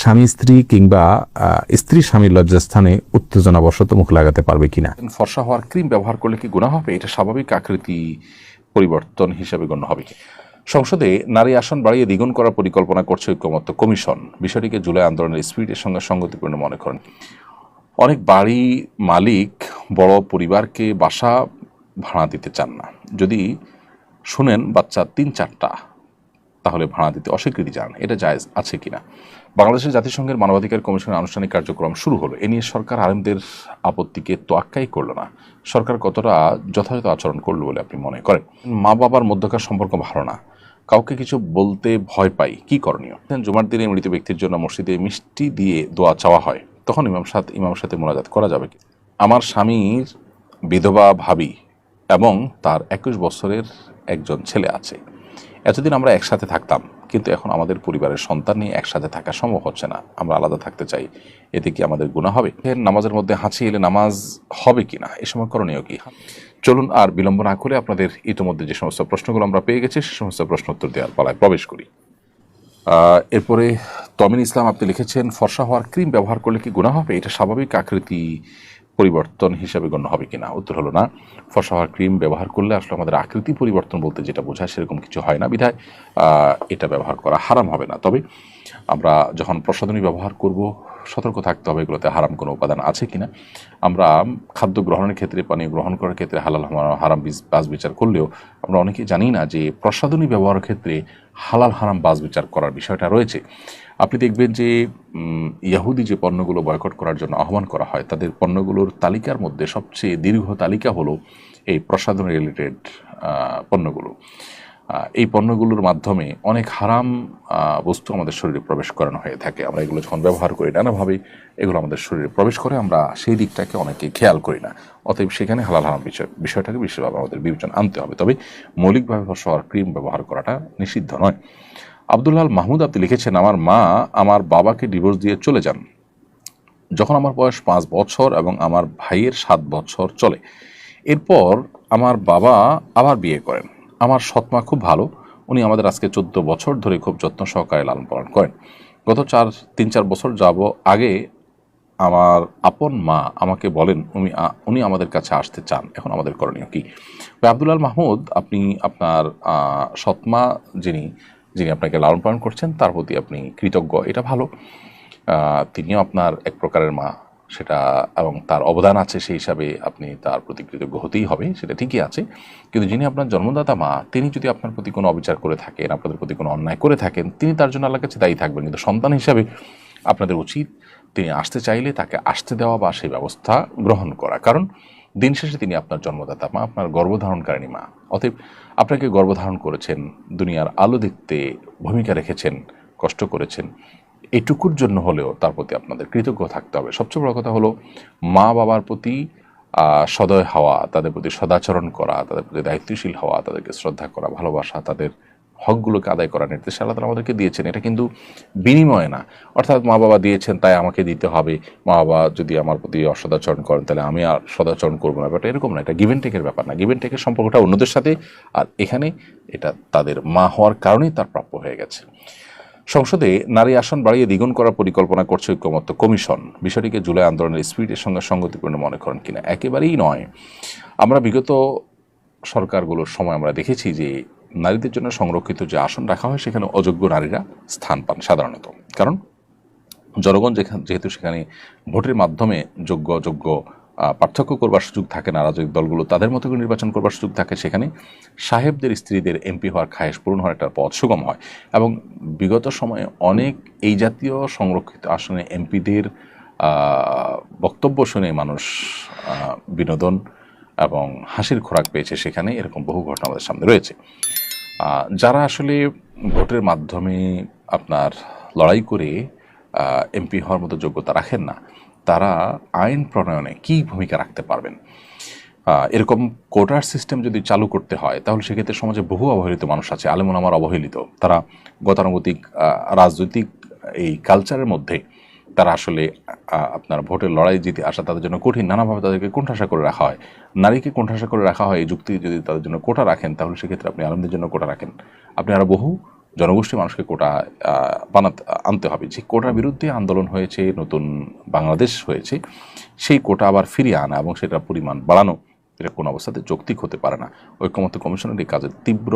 স্বামী, স্ত্রী কিংবা স্ত্রী স্বামীর লজ্জাস্থানে উত্তেজনাবশত মুখ লাগাতে পারবে কিনা? ফর্সা হওয়ার ক্রিম ব্যবহার করলে কি গুণা হবে? এটা স্বাভাবিক আকৃতি পরিবর্তন হিসেবে গণ্য হবে সংসদে নারী আসন বাড়িয়ে দ্বিগুণ করার পরিকল্পনা করছে ঐক্যমত্য কমিশন। বিষয়টিকে জুলাই আন্দোলনের স্পিরিটের সঙ্গে সঙ্গতিপূর্ণ মনে করেন। অনেক বাড়ি মালিক বড় পরিবারকে বাসা ভাড়া দিতে চান না। যদি শুনেন বাচ্চা তিন চারটা, তাহলে ভাড়া দিতে অস্বীকৃতি জানান। এটা জায়েজ আছে কিনা? বাংলাদেশের জাতিসংঘের মানবাধিকার কমিশনের আনুষ্ঠানিক কার্যক্রম শুরু হলো। এ নিয়ে সরকার আলেমদের আপত্তিকে তোয়াক্কাই করল না। সরকার কতটা যথাযথ আচরণ করল বলে আপনি মনে করেন? মা বাবার মধ্যকার সম্পর্ক ভালো না। কাউকে কিছু বলতে ভয় পাই। কি করণীয়? জুমার দিনে মৃত ব্যক্তির জন্য মসজিদে মিষ্টি দিয়ে দোয়া চাওয়া হয়। তখন ইমাম সাথ, ইমাম সাথে মোনাজাত করা যাবে কি? আমার স্বামীর বিধবা ভাবি এবং তার একুশ বছরের একজন ছেলে আছে। এতদিন আমরা একসাথে থাকতাম, কিন্তু এখন আমাদের পরিবারের সন্তান নিয়ে একসাথে থাকা সম্ভব হচ্ছে না। আমরা আলাদা থাকতে চাই। এতে কি আমাদের গুণা হবে? নামাজের মধ্যে হাঁচি এলে নামাজ হবে কিনা? এ সময় করণীয় কি? চলুন আর বিলম্ব না করে আপনাদের ইতিমধ্যে যে সমস্ত প্রশ্নগুলো আমরা পেয়ে গেছি, সে সমস্ত প্রশ্ন উত্তর দেওয়ার পালায় প্রবেশ করি। এরপরে তমিন ইসলাম আপনি লিখেছেন, ফর্সা হওয়ার ক্রিম ব্যবহার করলে কি গুণা হবে? এটা স্বাভাবিক আকৃতি পরিবর্তন হিসাবে গণ্য হবে কিনা? উত্তর হলো না। ফর্সা ক্রিম ব্যবহার করলে আসলে আমাদের আকৃতি পরিবর্তন বলতে যেটা বোঝায় সেরকম কিছু হয় না। বিধায় এটা ব্যবহার করা হারাম হবে না। তবে আমরা যখন প্রসাধনী ব্যবহার করব সতর্ক থাকতে হবে এগুলোতে হারাম কোনো উপাদান আছে কিনা। আমরা খাদ্য গ্রহণের ক্ষেত্রে, পানীয় গ্রহণ করার ক্ষেত্রে হালাল হারাম- বাজ বিচার করলেও আমরা অনেকেই জানি না যে প্রসাধনী ব্যবহারের ক্ষেত্রে হালাল, হারাম বাস বিচার করার বিষয়টা রয়েছে। আপনি দেখবেন যে ইয়াহুদি যে পণ্যগুলো বয়কট করার জন্য আহ্বান করা হয়, তাদের পণ্যগুলোর তালিকার মধ্যে সবচেয়ে দীর্ঘ তালিকা হলো এই প্রসাধন রিলেটেড পণ্যগুলো। এই পণ্যগুলোর মাধ্যমে অনেক হারাম বস্তু আমাদের শরীরে প্রবেশ করানো হয়ে থাকে। আমরা এগুলো যখন ব্যবহার করি নানাভাবে এগুলো আমাদের শরীরে প্রবেশ করে, আমরা সেই দিকটাকে অনেকে খেয়াল করি না। অতএব সেখানে হালাল হারাম বিষয়, বিষয়টাকে বিশেষভাবে আমাদের বিবেচনা আনতে হবে। তবে মৌলিকভাবে ফসল ক্রিম ব্যবহার করাটা নিষিদ্ধ নয়। আব্দুল্লাল মাহমুদ আপনি লিখেছেন, আমার মা আমার বাবাকে ডিভোর্স দিয়ে চলে যান। যখন আমার বয়স পাঁচ বছর এবং আমার ভাইয়ের সাত বছর চলে। এরপর আমার বাবা আবার বিয়ে করেন। আমার সৎমা খুব ভালো। উনি আমাদের আজকে চোদ্দ বছর ধরে খুব যত্ন সহকারে লালন পালন করেন। গত চার, তিন, চার বছর যাব আগে আমার আপন মা আমাকে বলেন, উনি উনি আমাদের কাছে আসতে চান। এখন আমাদের করণীয় কি? ভাই আব্দুল্লাল মাহমুদ, আপনি আপনার সৎমা যিনি যিনি আপনাকে লালন পালন করছেন, তার প্রতি আপনি কৃতজ্ঞ, এটা ভালো। তিনিও আপনার এক প্রকারের মা। সেটা, এবং তার অবদান আছে সেই হিসাবে আপনি তার প্রতি কৃতজ্ঞ হতেই হবে, সেটা ঠিকই আছে। কিন্তু যিনি আপনার জন্মদাতা মা, তিনি যদি আপনার প্রতি কোনো অবিচার করে থাকেন, আপনাদের প্রতি কোনো অন্যায় করে থাকেন, তিনি তার জন্য আল্লাহর কাছে দায়ী থাকবেন। কিন্তু সন্তান হিসাবে আপনাদের উচিত তিনি আসতে চাইলে তাকে আসতে দেওয়া বা সেই ব্যবস্থা গ্রহণ করা। কারণ দিন শেষে তিনি আপনার জন্মদাতা মা, আপনার গর্ভধারণকারিণী মা। অতএব আপনাকে গর্ভধারণ করেছেন, দুনিয়ার আলো দেখতে ভূমিকা রেখেছেন, কষ্ট করেছেন। এটুকুর জন্য হলেও তার প্রতি আপনাদের কৃতজ্ঞ থাকতে হবে। সবচেয়ে বড় কথা হলো মা বাবার প্রতি সদয় হওয়া, তাদের প্রতি সদাচরণ করা, তাদের প্রতি দায়িত্বশীল হওয়া, তাদেরকে শ্রদ্ধা করা, ভালোবাসা, তাদের হকগুলোকে আদায় করার নির্দেশ আল্লাহ তালা আমাদেরকে দিয়েছেন। এটা কিন্তু বিনিময় না। অর্থাৎ মা বাবা দিয়েছেন, তাই আমাকে দিতে হবে। মা বাবা যদি আমার প্রতি অসদাচরণ করেন, তাহলে আমি আর সদাচরণ করব না। ব্যাপারটা এরকম না, এটা গিভেন টেকের ব্যাপার না। গিভেন টেকের সম্পর্কটা অন্যদের সাথে, আর এখানে এটা তাদের মা হওয়ার কারণেই তার প্রাপ্য হয়ে গেছে। সংসদে নারী আসন বাড়িয়ে দ্বিগুণ করার পরিকল্পনা করছে ঐক্যমত্য কমিশন। বিষয়টিকে জুলাই আন্দোলনের স্পিরিটের সঙ্গে সঙ্গতিপূর্ণ মনে করেন কিনা একেবারেই নয়। আমরা বিগত সরকারগুলোর সময় আমরা দেখেছি যে নারীদের জন্য সংরক্ষিত যে আসন রাখা হয়, সেখানে অযোগ্য নারীরা স্থান পান সাধারণত। কারণ জনগণ যেখানে যেহেতু সেখানে ভোটের মাধ্যমে যোগ্য অযোগ্য পার্থক্য করবার সুযোগ থাকে না রাজনৈতিক দলগুলো। তাদের মতো করে নির্বাচন করবার সুযোগ থাকে সেখানে সাহেবদের, স্ত্রীদের এমপি হওয়ার খায়েশ পূরণ হওয়ার একটা পথ সুগম হয়। এবং বিগত সময়ে অনেক এই জাতীয় সংরক্ষিত আসনে এমপিদের বক্তব্য শুনে মানুষ বিনোদন এবং হাসির খোরাক পেয়েছে সেখানে। এরকম বহু ঘটনা আমাদের সামনে রয়েছে। যারা আসলে ভোটের মাধ্যমে আপনার লড়াই করে এমপি হওয়ার মতো যোগ্যতা রাখেন না তারা আইন প্রণয়নে কি ভূমিকা রাখতে পারবেন? এরকম কোটার সিস্টেম যদি চালু করতে হয়, তাহলে সেক্ষেত্রে সমাজে বহু অবহেলিত মানুষ আছে আলেমন আমার অবহেলিত। তারা গতানুগতিক রাজনৈতিক এই কালচারের মধ্যে তারা আসলে আপনার ভোটের লড়াই জিতে আসা তাদের জন্য কঠিন। নানাভাবে তাদেরকে কোণঠাসা করে রাখা হয়। নারীকে কোণঠাসা করে রাখা হয় এই যুক্তি যদি তাদের জন্য কোটা রাখেন, তাহলে সেক্ষেত্রে আপনি আলমদের জন্য কোটা রাখেন। আপনি আরও বহু জনগোষ্ঠী মানুষকে কোটা বানাতে, আনতে হবে। যে কোটার বিরুদ্ধে আন্দোলন হয়েছে, নতুন বাংলাদেশ হয়েছে, সেই কোটা আবার ফিরিয়ে আনা এবং সেটার পরিমাণ বাড়ানো, এটা কোনো অবস্থাতে যৌক্তিক হতে পারে না। ঐক্যমত্য কমিশনের এই কাজের তীব্র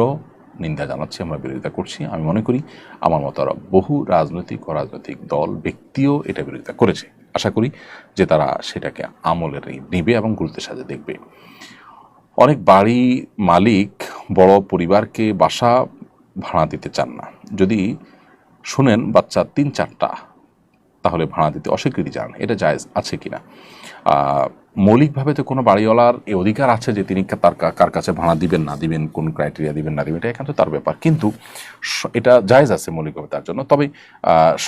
নিন্দা জানাচ্ছি, আমরা বিরোধিতা করছি। আমি মনে করি আমার মতো আরও বহু রাজনৈতিক ও রাজনৈতিক দল, ব্যক্তিও এটা বিরোধিতা করেছে। আশা করি যে তারা সেটাকে আমলের নেবে এবং গুরুত্বের সাথে দেখবে। অনেক বাড়ি মালিক, বড় পরিবারকে বাসা ভাড়া দিতে চান না। যদি শুনেন বাচ্চা তিন চারটা, তাহলে ভাড়া দিতে অস্বীকৃতি জান এটা জায়েজ আছে কিনা? মৌলিকভাবে তো কোনো বাড়িওয়ালার এই অধিকার আছে যে তিনি তার কার কাছে ভাড়া দিবেন, না দিবেন, কোন ক্রাইটেরিয়া দিবেন, না দিবেন, এটা একান্ত তার ব্যাপার। কিন্তু এটা জায়েজ আছে মৌলিকভাবে তার জন্য। তবে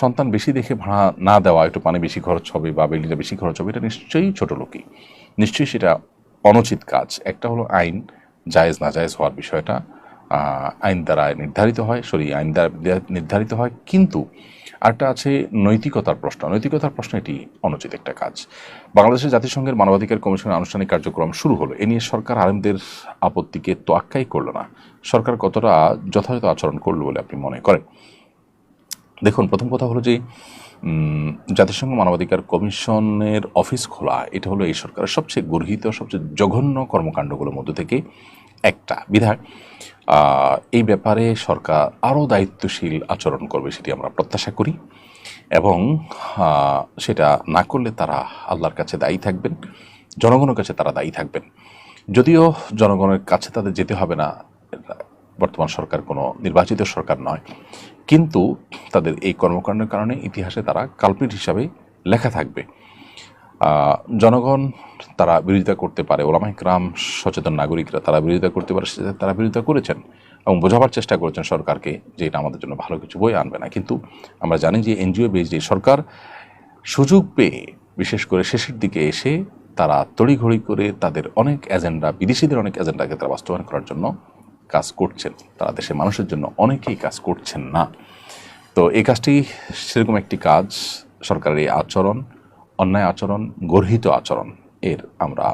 সন্তান বেশি দেখে ভাড়া না দেওয়া, একটু পানি বেশি খরচ হবে বা বিল্ডিংটা বেশি খরচ হবে, এটা নিশ্চয়ই ছোট লোকই। নিশ্চয়ই সেটা অনুচিত কাজ। একটা হলো আইন, জায়েজ না জায়েজ হওয়ার বিষয়টা। আইন দ্বারা নির্ধারিত হয়, সরি, আইন দ্বারা নির্ধারিত হয়। কিন্তু আরেকটা আছে নৈতিকতার প্রশ্ন। নৈতিকতার প্রশ্ন এটি অনুচিত একটা কাজ। বাংলাদেশের জাতিসংঘের মানবাধিকার কমিশনের আনুষ্ঠানিক কার্যক্রম শুরু হলো। এ নিয়ে সরকার আলেমদের আপত্তিকে তোয়াক্কাই করল না। সরকার কতটা যথাযথ আচরণ করল বলে আপনি মনে করেন? দেখুন, প্রথম কথা হলো যে জাতিসংঘ মানবাধিকার কমিশনের অফিস খোলা, এটা হলো এই সরকারের সবচেয়ে গর্হিত, সবচেয়ে জঘন্য কর্মকাণ্ডগুলোর মধ্যে থেকে একটা বিধায় এই ব্যাপারে সরকার আরও দায়িত্বশীল আচরণ করবে সেটি আমরা প্রত্যাশা করি এবং সেটা না করলে তারা আল্লাহর কাছে দায়ী থাকবেন, জনগণের কাছে তারা দায়ী থাকবেন। যদিও জনগণের কাছে তাদের যেতে হবে না, বর্তমান সরকার কোনো নির্বাচিত সরকার নয়। কিন্তু তাদের এই কর্মকাণ্ডের কারণে ইতিহাসে তারা কাল্পিট হিসাবে লেখা থাকবে। জনগণ তারা বিরোধিতা করতে পারে, ওলামা ইকরাম, সচেতন নাগরিকরা তারা বিরোধিতা করতে পারে সেটা তারা বিরোধিতা করেছেন এবং বোঝাবার চেষ্টা করেছেন সরকারকে যে এটা আমাদের জন্য ভালো কিছু বই আনবে না। কিন্তু আমরা জানি যে এনজিও বেস যে সরকার সুযোগ পেয়ে বিশেষ করে শেষের দিকে এসে তারা তড়িঘড়ি করে তাদের অনেক এজেন্ডা, বিদেশিদের অনেক এজেন্ডাকে তারা বাস্তবায়ন করার জন্য কাজ করছেন। তারা দেশের মানুষের জন্য অনেকেই কাজ করছেন না। তো এই কাজটি সেরকম একটি কাজ, সরকারের এই আচরণ, অন্যায় আচরণ, গর্হিত আচরণ, এর আমরা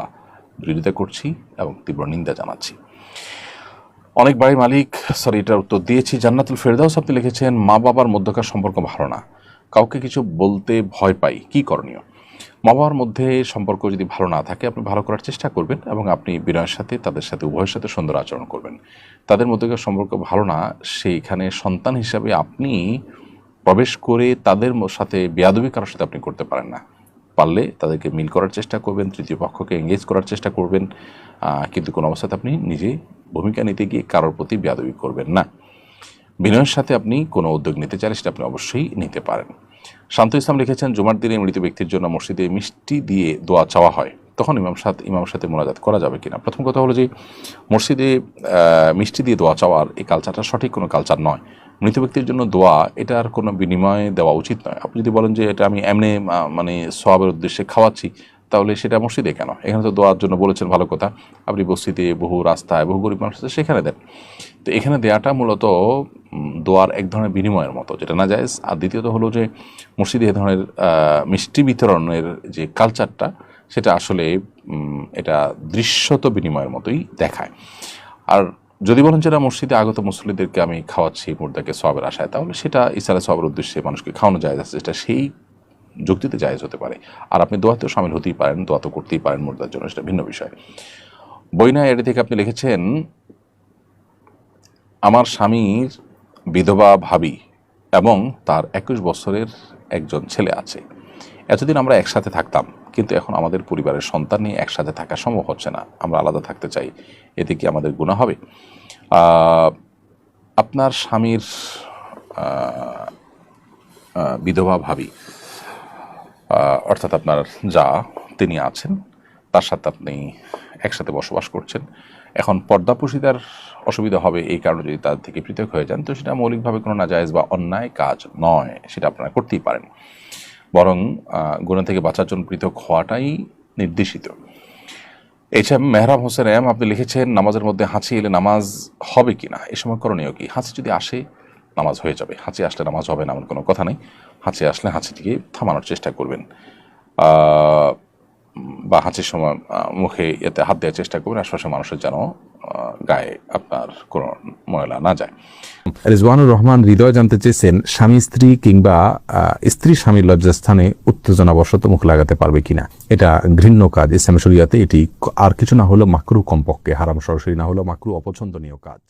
বিরোধিতা করছি এবং তীব্র নিন্দা জানাচ্ছি। অনেক বাড়ির মালিক সরি এটার উত্তর দিয়েছি। জান্নাতুল ফেরদাউস আপনি লিখেছেন মা বাবার মধ্যকার সম্পর্ক ভালো না। কাউকে কিছু বলতে ভয় পাই। কি করণীয়? মা বাবার মধ্যে সম্পর্ক যদি ভালো না থাকে, আপনি ভালো করার চেষ্টা করবেন এবং আপনি বিনয়ের সাথে, তাদের সাথে, উভয়ের সাথে সুন্দর আচরণ করবেন। তাদের মধ্যকার সম্পর্ক ভালো না, সেইখানে সন্তান হিসাবে আপনি প্রবেশ করে তাদের সাথে বেয়াদবি কারোর সাথে আপনি করতে পারেন না। পারলে তাদেরকে মিল করার চেষ্টা করবেন, তৃতীয় পক্ষকে এঙ্গেজ করার চেষ্টা করবেন কিন্তু কোনো অবস্থাতে আপনি নিজে ভূমিকা নিতে গিয়ে কারোর প্রতি বেয়াদবি করবেন না। বিনয়ের সাথে আপনি কোনো উদ্যোগ নিতে চাইলে সেটা আপনি অবশ্যই নিতে পারেন। শান্ত ইসলাম লিখেছেন, জুমার দিনে মৃত ব্যক্তির জন্য মসজিদে মিষ্টি দিয়ে দোয়া চাওয়া হয়। তখন ইমাম সাথ ইমামের সাথে মোনাজাত করা যাবে কিনা? প্রথম কথা হলো যে, মসজিদে মিষ্টি দিয়ে দোয়া চাওয়ার এই কালচারটা সঠিক কোনো কালচার নয়। মৃত ব্যক্তির জন্য দোয়া, এটার কোনো বিনিময় দেওয়া উচিত নয়। আপনি যদি বলেন যে, এটা আমি এমনি মানে সবের উদ্দেশ্যে খাওয়াচ্ছি, তাহলে সেটা মসজিদে কেন? এখানে তো দোয়ার জন্য বলেছেন, ভালো কথা। আপনি বস্তিতে বহু রাস্তায় বহু গরিব মানুষ সেখানে দেন। তো এখানে দেয়াটা মূলত দোয়ার এক ধরনের বিনিময়ের মতো, যেটা না যায়। আর দ্বিতীয়ত হলো যে মসজিদে এ ধরনের মিষ্টি বিতরণের যে কালচারটা সেটা আসলে এটা দৃশ্যত বিনিময়ের মতোই দেখায়। আর যদি বলেন যেটা মসজিদে আগত মুসলিদেরকে আমি খাওয়াচ্ছি, মুর্দাকে সবের আশায়, তাহলে সেটা ইসারে সবের উদ্দেশ্যে মানুষকে খাওয়ানো যায়, যাচ্ছে সেটা সেই যুক্তিতে জায়েজ হতে পারে। আর আপনি দোয়াতেও সামিল হতেই পারেন, দোয়া তো করতেই পারেন মুর্দার জন্য, সেটা ভিন্ন বিষয়। বইনা এটি থেকে আপনি লিখেছেন, আমার স্বামীর বিধবা ভাবি এবং তার একুশ বছরের একজন ছেলে আছে। এতদিন আমরা একসাথে থাকতাম, কিন্তু এখন আমাদের পরিবারের সন্তান নিয়ে একসাথে থাকা সম্ভব হচ্ছে না। আমরা আলাদা থাকতে চাই। এতে কি আমাদের গুণা হবে? আপনার স্বামীর বিধবা ভাবি অর্থাৎ আপনার যা তিনি আছেন, তার সাথে আপনি একসাথে বসবাস করছেন। এখন পর্দাপোষিতার অসুবিধা হবে এই কারণে যদি তার থেকে পৃথক হয়ে যান, তো সেটা মৌলিকভাবে কোনো নাজায়েজ বা অন্যায় কাজ নয়, সেটা আপনারা করতেই পারেন। বরং গুণা থেকে বাঁচার জন্য পৃথক হওয়াটাই নির্দেশিত। এছাড়া মেহরাম হোসেন এম, আপনি লিখেছেন, নামাজের মধ্যে হাঁচি এলে নামাজ হবে কি না এ সময় করণীয় কি? হাঁচি যদি আসে, নামাজ হয়ে যাবে। হাঁচি আসলে নামাজ হবে না, এমন কোনো কথা নেই। হাঁচি আসলে হাঁচিটিকে থামানোর চেষ্টা করবেন। বা হাঁচির সময় মুখে এতে হাত দেওয়ার চেষ্টা করবেন আশপাশের মানুষের যেন গায়ে আপনার কোনো ময়লা না যায়। রিজওয়ানুর রহমান হৃদয় জানতে চেয়েছেন, স্বামী, স্ত্রী কিংবা স্ত্রী স্বামীর লজ্জাস্থানে উত্তেজনাবশত মুখ লাগাতে পারবে কিনা? এটা ঘৃণ্য কাজ। ইসলাম শরিয়াতে এটি আর কিছু না হলেও মাকরু কমপক্ষে হারাম। সরাসরি না হলেও মাকরু অপছন্দনীয় কাজ।